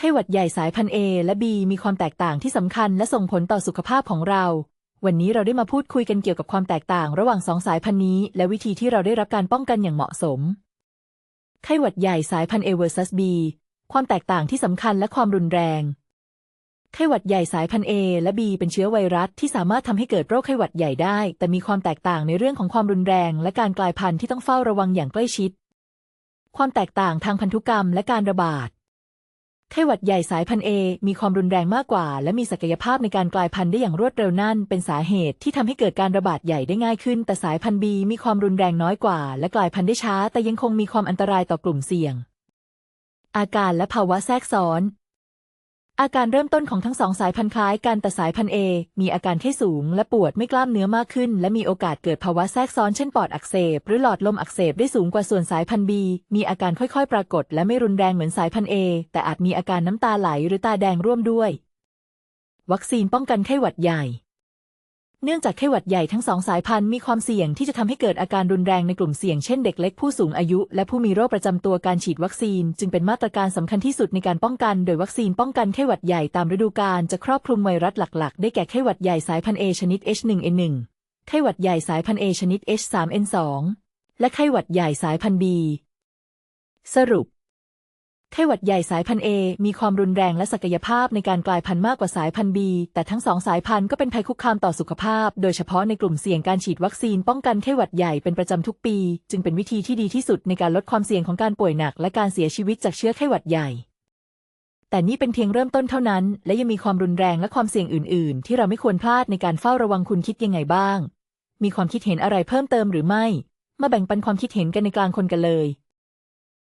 ไข้หวัดใหญ่สายพันธุ์ A และ B มีความแตกต่างที่สำคัญและส่งผลต่อสุขภาพของเรา วันนี้เราได้มาพูดคุยกันเกี่ยวกับความแตกต่างระหว่างสองสายพันธุ์นี้ และวิธีที่เราได้รับการป้องกันอย่างเหมาะสม ไข้หวัดใหญ่สายพันธุ์ A vs B ความแตกต่างที่สำคัญและความรุนแรง ไข้หวัดใหญ่สายพันธุ์ A และ B เป็นเชื้อไวรัสที่สามารถทำให้เกิดโรคไข้หวัดใหญ่ได้ แต่มีความแตกต่างในเรื่องของความรุนแรง และการกลายพันธุ์ที่ต้องเฝ้าระวังอย่างใกล้ชิด ความแตกต่างทางพันธุกรรมและการระบาด ไข้หวัดใหญ่สายพันธุ์ A มีความรุนแรงมากกว่า และมีศักยภาพในการกลายพันธุ์ได้อย่างรวดเร็วนั่น เป็นสาเหตุที่ทำให้เกิดการระบาดใหญ่ได้ง่ายขึ้น แต่สายพันธุ์ B มีความรุนแรงน้อยกว่า และกลายพันธุ์ได้ช้า แต่ยังคงมีความอันตรายต่อกลุ่มเสี่ยง อาการและภาวะแทรกซ้อน อาการเริ่มต้นของทั้งสองสายพันธุ์คล้ายกันแต่สายพันธุ์ A มีอาการไข้สูง และปวดไม่กล้ามเนื้อมากขึ้น และมีโอกาสเกิดภาวะแทรกซ้อนเช่นปอดอักเสบ หรือหลอดลมอักเสบได้สูงกว่าส่วนสายพันธุ์ B มีอาการค่อยๆ ปรากฏ และไม่รุนแรงเหมือนสายพันธุ์ A แต่อาจมีอาการน้ำตาไหลหรือตาแดงร่วมด้วย วัคซีนป้องกันไข้หวัดใหญ่ เนื่องจากไข้หวัดใหญ่ทั้งสองสายพันธุ์มีความเสี่ยงที่จะทำให้เกิดอาการรุนแรงในกลุ่มเสี่ยงเช่นเด็กเล็กผู้สูงอายุ และผู้มีโรคประจำตัวการฉีดวัคซีน จึงเป็นมาตรการสำคัญที่สุดในการป้องกัน โดยวัคซีนป้องกันไข้หวัดใหญ่ตามฤดูกาลจะครอบคลุมไวรัสหลัก ๆ ได้แก่ไข้หวัดใหญ่สายพันธุ์ A ชนิด H1N1 ไข้หวัดใหญ่สายพันธุ์ A ชนิด H3N2 และไข้หวัดใหญ่สายพันธุ์ B สรุป ไข้หวัดใหญ่สายพันธุ์ A มีความรุนแรงและศักยภาพในการกลายพันธุ์มากกว่าสายพันธุ์ B แต่ทั้งสองสายพันธุ์ก็เป็นภัยคุกคามต่อสุขภาพ โดยเฉพาะในกลุ่มเสี่ยงการฉีดวัคซีนป้องกันไข้หวัดใหญ่เป็นประจำทุกปี จึงเป็นวิธีที่ดีที่สุดในการลดความเสี่ยงของการป่วยหนัก และการเสียชีวิตจากเชื้อไข้หวัดใหญ่ แต่นี่เป็นเพียงเริ่มต้นเท่านั้น และยังมีความรุนแรงและความเสี่ยงอื่น ๆ ที่เราไม่ควรพลาดในการเฝ้าระวังคุณคิดยังไงบ้าง มีความคิดเห็นอะไรเพิ่มเติมหรือไม่ มาแบ่งปันความคิดเห็นกันในกลางคนกันเลย